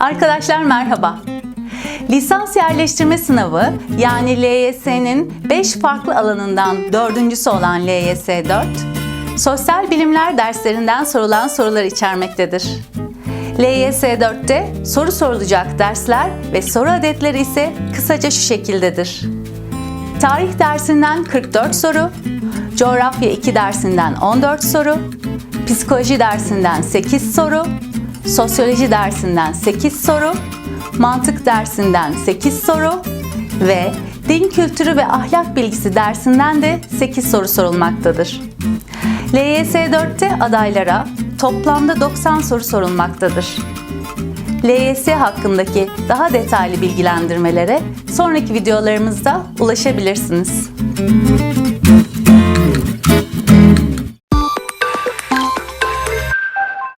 Arkadaşlar merhaba. Lisans yerleştirme sınavı yani LYS'nin 5 farklı alanından dördüncüsü olan LYS 4, sosyal bilimler derslerinden sorulan sorular içermektedir. LYS 4'te soru sorulacak dersler ve soru adetleri ise kısaca şu şekildedir. Tarih dersinden 44 soru, Coğrafya 2 dersinden 14 soru, Psikoloji dersinden 8 soru, Sosyoloji dersinden 8 soru, Mantık dersinden 8 soru ve Din kültürü ve ahlak bilgisi dersinden de 8 soru sorulmaktadır. LYS 4'te adaylara toplamda 90 soru sorulmaktadır. LYS hakkındaki daha detaylı bilgilendirmelere sonraki videolarımızda ulaşabilirsiniz.